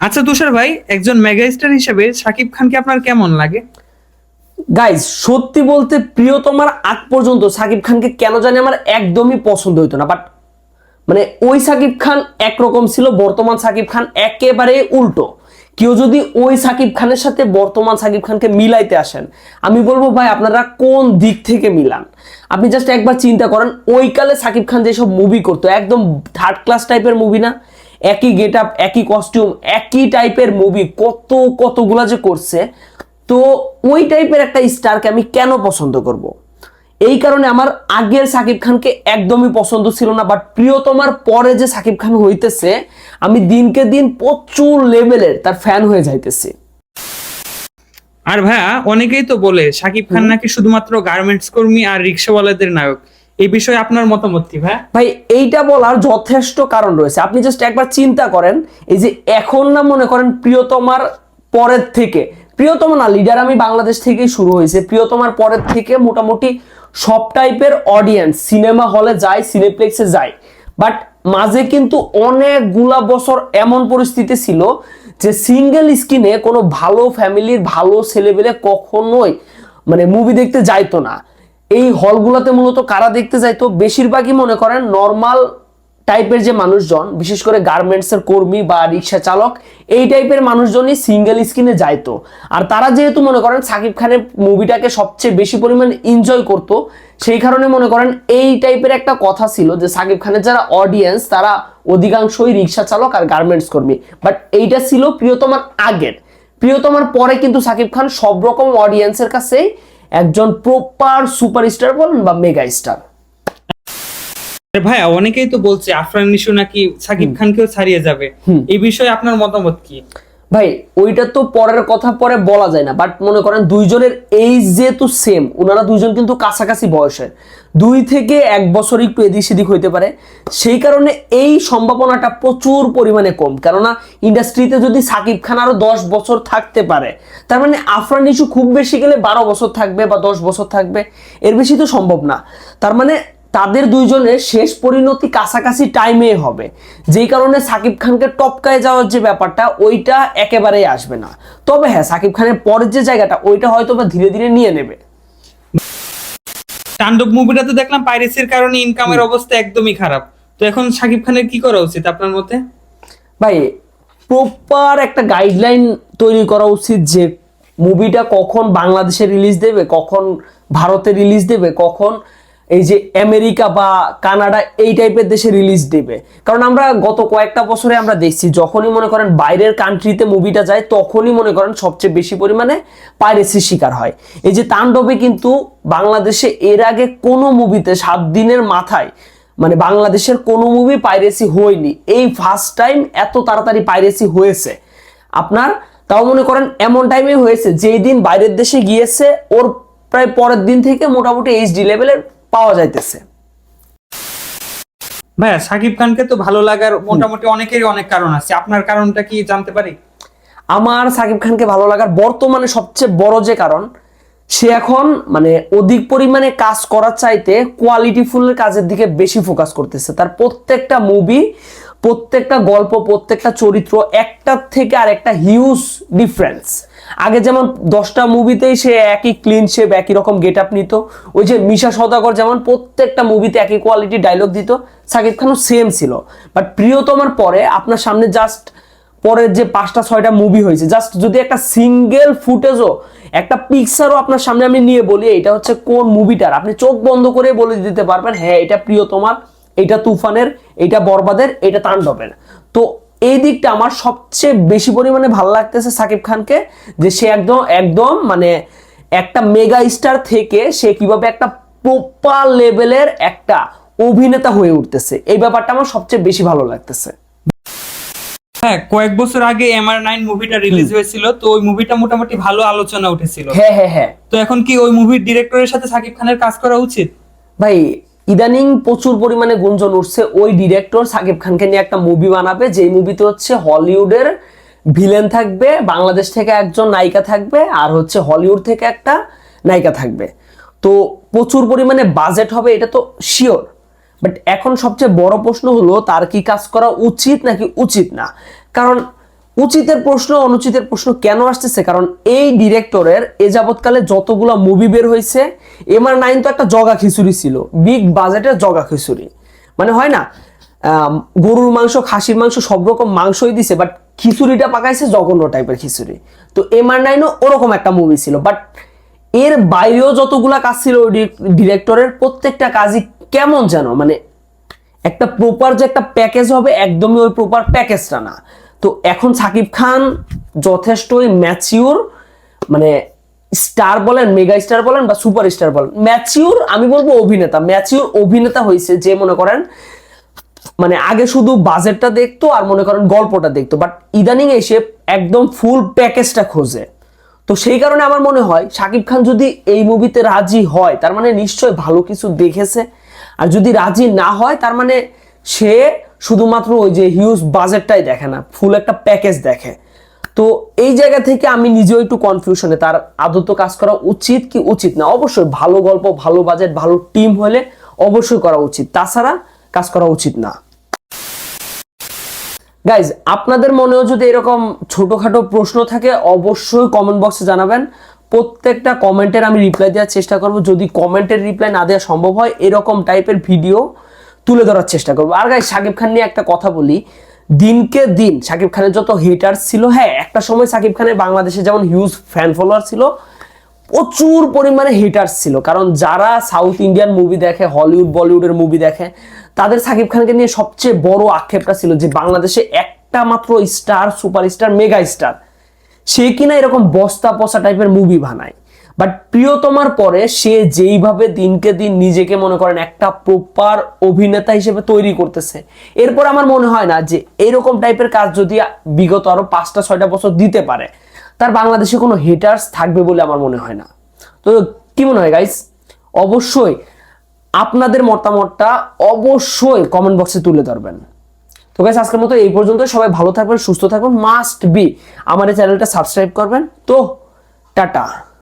আচ্ছা তুষার ভাই, একজন মেগাস্টার হিসেবে শাকিব খানকে আপনার কেমন লাগে? গাইজ সত্যি বলতে প্রিয়তমার আগ পর্যন্ত সাকিব খানকে কেন জানি আমার একদমই পছন্দ হইতো না বাট মানে ওই সাকিব খান একরকম ছিল, বর্তমান সাকিব খান একেবারে উল্টো। কেউ যদি ওই সাকিব খানের সাথে বর্তমান সাকিব খানকে মিলাইতে আসেন, আমি বলব ভাই, আপনারা কোন দিক থেকে মিলান? আপনি জাস্ট একবার চিন্তা করেন ওই কালে সাকিব খান যেসব মুভি করতো, একদম থার্ড ক্লাস টাইপের মুভি না একই গেট আপ একই কস্টিউম একই টাইপের মুভি কত কতগুলা যে করছে। তো ওই টাইপের একটা স্টারকে আমি কেন পছন্দ করব। এই কারণে আমার আগের সাকিব খানকে একদমই পছন্দ ছিল না বাট প্রিয়তমার পরে যে সাকিব খান হইতেছে আমি দিনকে দিন প্রচুর লেভেলের তার ফ্যান হয়ে যাইতেছি। আর ভাইয়া অনেকেই তো বলে শাকিব খান নাকি শুধুমাত্র গার্মেন্টস কর্মী আর রিক্সাওয়ালাদের নায়ক। এই বিষয়ে আপনার মতামত কি, ভাই? ভাই, এইটা বলার যথেষ্ট কারণ রয়েছে। আপনি জাস্ট একবার চিন্তা করেন, এই যে এখন না মনে করেন প্রিয়তমার পরের থেকে, প্রিয়তম না লিডার আমি বাংলাদেশ থেকেই শুরু হয়েছে, প্রিয়তমার পরের থেকে মোটামুটি সব টাইপের অডিয়েন্স সিনেমা হলে যায় সিনেপ্লেক্সে যায়। বাট মাঝে কিন্তু অনেকগুলা বছর এমন পরিস্থিতি ছিল যে সিঙ্গেল স্ক্রিনে কোনো ভালো ফ্যামিলির ভালো ছেলেবেলে কখনোই মানে মুভি দেখতে যাইতো না। এই হলগুলোতে মূলত কারা দেখতে যাইতো বেশিরভাগই মনে করেন নর্মাল টাইপের যে মানুষজন, বিশেষ করে গার্মেন্টসের কর্মী বা রিক্সা চালক, এই টাইপের মানুষজনই সিঙ্গেল স্ক্রিনে যাইতো আর তারা যেহেতু মনে করেন সাকিব খানের মুভিটাকে সবচেয়ে বেশি পরিমাণ এনজয় করতো, সেই কারণে মনে করেন এই টাইপের একটা কথা ছিল যে সাকিব খানের যারা অডিয়েন্স তারা অধিকাংশই রিক্সা চালক আর গার্মেন্টস কর্মী। বাট এইটা ছিল প্রিয়তমার আগের। প্রিয়তমার পরে কিন্তু সাকিব খান সব রকম অডিয়েন্সের কাছেই একজন প্রপার সুপারস্টার বলেন বা মেগা স্টার আরে ভাইয়া অনেকেই তো বলছে আফরান নিশু নাকি সাকিব খানকেও ছাড়িয়ে যাবে। এই বিষয়ে আপনার মতামত কি? ভাই, ওইটা তো পরের কথা পরে বলা যায় না বাট মনে করেন দুইজনের এইজ যেহেতু সেম ওনারা দুইজন কিন্তু কাছাকাছি বয়সের। দুই থেকে এক বছর একটু এদিক সেদিক হইতে পারে। সেই কারণে এই সম্ভাবনাটা প্রচুর পরিমাণে কম। কেননা ইন্ডাস্ট্রিতে যদি সাকিব খান আরও দশ বছর থাকতে পারে, তার মানে আফরান ইস্যু খুব বেশি গেলে বারো বছর থাকবে বা দশ বছর থাকবে, এর বেশি তো সম্ভব না। তার মানে তাদের দুইজনের শেষ পরিণতি কাছাকাছি টাইমে হবে। যেই কারণে সাকিব খানকে টপকায় যাওয়ার যে ব্যাপারটা ওইটা একেবারেই আসবে না। তবে হ্যাঁ সাকিব খানের পরের যে জায়গাটা ওইটা হয়তো বা ধীরে ধীরে নিয়ে নেবে। তাণ্ডব মুভিটাতে দেখলাম পাইরেসির কারণে ইনকামের অবস্থা একদমই খারাপ। তো এখন শাকিব খানের কি করা উচিত আপনার মতে? ভাই প্রপার একটা গাইডলাইন তৈরি করা উচিত যে মুভিটা কখন বাংলাদেশে রিলিজ দেবে কখন ভারতে রিলিজ দেবে কখন এই যে আমেরিকা বা কানাডা এই টাইপের দেশে রিলিজ দেবে। কারণ আমরা গত কয়েকটা বছরে আমরা দেখছি, যখনই মনে করেন বাইরের কান্ট্রিতে মুভিটা যায়, তখনই মনে করেন সবচেয়ে বেশি পরিমাণে পাইরেসির শিকার হয়। এই যে তাণ্ডবে কিন্তু বাংলাদেশে এর আগে কোনো মুভিতে সাত দিনের মাথায় মানে বাংলাদেশের কোনো মুভি পাইরেসি হয়নি। এই ফার্স্ট টাইম এত তাড়াতাড়ি পাইরেসি হয়েছে। আপনার তাও মনে করেন এমন টাইমে হয়েছে, যেই দিন বাইরের দেশে গিয়েছে, ওর প্রায় পরের দিন থেকে মোটামুটি এইচডি লেভেলের পাওয়া যাইতেছে। ভাইয়া শাকিব খানকে তো ভালো লাগার মোটামুটি অনেকেরই অনেক কারণ আছে। আপনার কারণটা কি জানতে পারি? আমার সাকিব খানকে ভালো লাগার বর্তমানে সবচেয়ে বড় যে কারণ সে এখন মানে অধিক পরিমাণে কাজ করার চাইতে কোয়ালিটি কোয়ালিটিফুলের কাজের দিকে বেশি ফোকাস করতেছে। তার প্রত্যেকটা মুভি প্রত্যেকটা গল্প প্রত্যেকটা চরিত্র একটার থেকে আর একটা হিউজ ডিফারেন্স আগে যেমন দশটা মুভিতেই সে একই ক্লিন শেপ একই রকম গেট আপ নিত। ওই যে মিশা সদাগর যেমন প্রত্যেকটা মুভিতে একই কোয়ালিটি ডায়লগ দিত, সাকিব খানও সেম ছিল। বাট প্রিয়তমার পরে, আপনার সামনে জাস্ট পরের যে পাঁচটা, ছয়টা মুভি হয়েছে জাস্ট যদি একটা সিঙ্গেল ফুটেজও একটা পিকচারও আপনার সামনে আমি নিয়ে বলি এটা হচ্ছে কোন মুভিটার আপনি চোখ বন্ধ করে বলে দিতে পারবেন হ্যাঁ এটা প্রিয় তোমার এটা তুফানের, এটা বরবাদের, এটা তাণ্ডবের। তো এই দিকটা আমার সবচেয়ে বেশি পরিমাণে ভালো লাগতেছে সাকিব খানকে যে সে একদম একদম মানে একটা মেগা স্টার থেকে সে কীভাবে একটা প্রপার লেভেলের একটা অভিনেতা হয়ে উঠতেছে। এই ব্যাপারটা আমার সবচেয়ে বেশি ভালো লাগতেছে। হ্যাঁ কয়েক বছর আগে এমআর নাইন মুভিটা রিলিজ হয়েছিল তো ওই মুভিটা মোটামুটি ভালো আলোচনা উঠেছিল। হ্যাঁ হ্যাঁ হ্যাঁ। তো এখন কি ওই মুভির ডিরেক্টরের সাথে শাকিব খানের কাজ করা উচিত? ভাই ইদানিং প্রচুর পরিমাণে গুঞ্জন উঠছে ওই ডিরেক্টর সাকিব খানকে নিয়ে একটা মুভি বানাবে, যেই মুভিতে হচ্ছে হলিউডের ভিলেন থাকবে, বাংলাদেশ থেকে একজন নায়িকা থাকবে আর হচ্ছে হলিউড থেকে একটা নায়িকা থাকবে। তো প্রচুর পরিমাণে বাজেট হবে, এটা তো শিওর বাট এখন সবচেয়ে বড় প্রশ্ন হলো, তার কি কাজ করা উচিত নাকি উচিত না? কারণ উচিতের প্রশ্ন, অনুচিতের প্রশ্ন কেন আসতেছে? কারণ এই ডিরেক্টরের এ যাবৎকালে যতগুলো মুভি বের হয়েছে এমআর নাইন তো একটা জগা খিচুড়ি ছিল। বিগ বাজেটের জগা খিচুড়ি। মানে হয় না গরুর মাংস, খাসির মাংস, সব রকম মাংসই দিছে বাট খিচুড়িটা পাকাইছে জঘন্য টাইপের খিচুড়ি। তো এমআর নাইনও ওরকম একটা মুভি ছিল বাট এর বাইরেও যতগুলা কাজ ছিল ওই ডিরেক্টরের, প্রত্যেকটা কাজই কেমন যেন মানে একটা প্রপার যে একটা প্যাকেজ হবে, একদমই ওই প্রপার প্যাকেজটা না। তো এখন সাকিব খান যথেষ্টই ম্যাচিউর মানে স্টার বলেন মেগা স্টার বলেন বা সুপার স্টার বলেন। ম্যাচিউর আমি বলব অভিনেতা। ম্যাচিউর অভিনেতা হয়েছে যে মনে করেন মানে আগে শুধু বাজেটটা দেখতো আর মনে করেন গল্পটা দেখতো। বাট ইদানিং এসে একদম ফুল প্যাকেজটা খোঁজে। তো সেই কারণে আমার মনে হয় শাকিব খান যদি এই মুভিতে রাজি হয়, তার মানে নিশ্চয় ভালো কিছু দেখেছে। আর যদি রাজি না হয়, তার মানে সে শুধুমাত্র ওই যে হিউজ বাজেটটাই দেখে না ফুল একটা প্যাকেজ দেখে। তো এই জায়গা থেকে আমি নিজেও একটু কনফিউশনে তার আদত কাজ করা উচিত কি উচিত না? অবশ্যই ভালো গল্প, ভালো বাজেট ভালো টিম হলে অবশ্যই করা উচিত। তাছাড়া কাজ করা উচিত না। গাইজ আপনাদের মনেও যদি এরকম ছোটখাটো প্রশ্ন থাকে, অবশ্যই কমেন্ট বক্সে জানাবেন। প্রত্যেকটা কমেন্টের আমি রিপ্লাই দেওয়ার চেষ্টা করব। যদি কমেন্টের রিপ্লাই না দেওয়া সম্ভব হয়, এরকম টাইপের ভিডিও তুলে ধরার চেষ্টা করব। আর গাইজ শাকিব খান নিয়ে একটা কথা বলি। দিনকে দিন শাকিব খানের যত হিটার ছিল হ্যাঁ একটা সময় শাকিব খানের বাংলাদেশে যেমন হিউজ ফ্যান ফলোয়ার ছিল, প্রচুর পরিমাণে হিটার্স ছিল। কারণ যারা সাউথ ইন্ডিয়ান মুভি দেখে হলিউড বলিউডের মুভি দেখে, তাদের সাকিব খানকে নিয়ে সবচেয়ে বড় আক্ষেপটা ছিল যে বাংলাদেশে একটা মাত্র স্টার সুপারস্টার মেগা স্টার সে কিনা এরকম বস্তা পচা টাইপের মুভি বানায়। বাট প্রিয়তমার পরে সে যেইভাবে দিনকে দিন নিজেকে মনে করেন একটা প্রপার অভিনেতা হিসেবে তৈরি করতেছে। এরপর আমার মনে হয় না যে এরকম টাইপের কাজ যদি বিগত আরও পাঁচটা, ছয়টা বছর দিতে পারে, তার বাংলাদেশে কোনো হিটার্স থাকবে বলে আমার মনে হয় না। তো কি মনে হয় গাইস অবশ্যই আপনাদের মতামতটা অবশ্যই কমেন্ট বক্সে তুলে ধরবেন। তো গাইস আজকের মতো এই পর্যন্ত। সবাই ভালো থাকবেন, সুস্থ থাকবেন। মাস্ট বি আমার এই চ্যানেলটা সাবস্ক্রাইব করবেন। তো টাটা।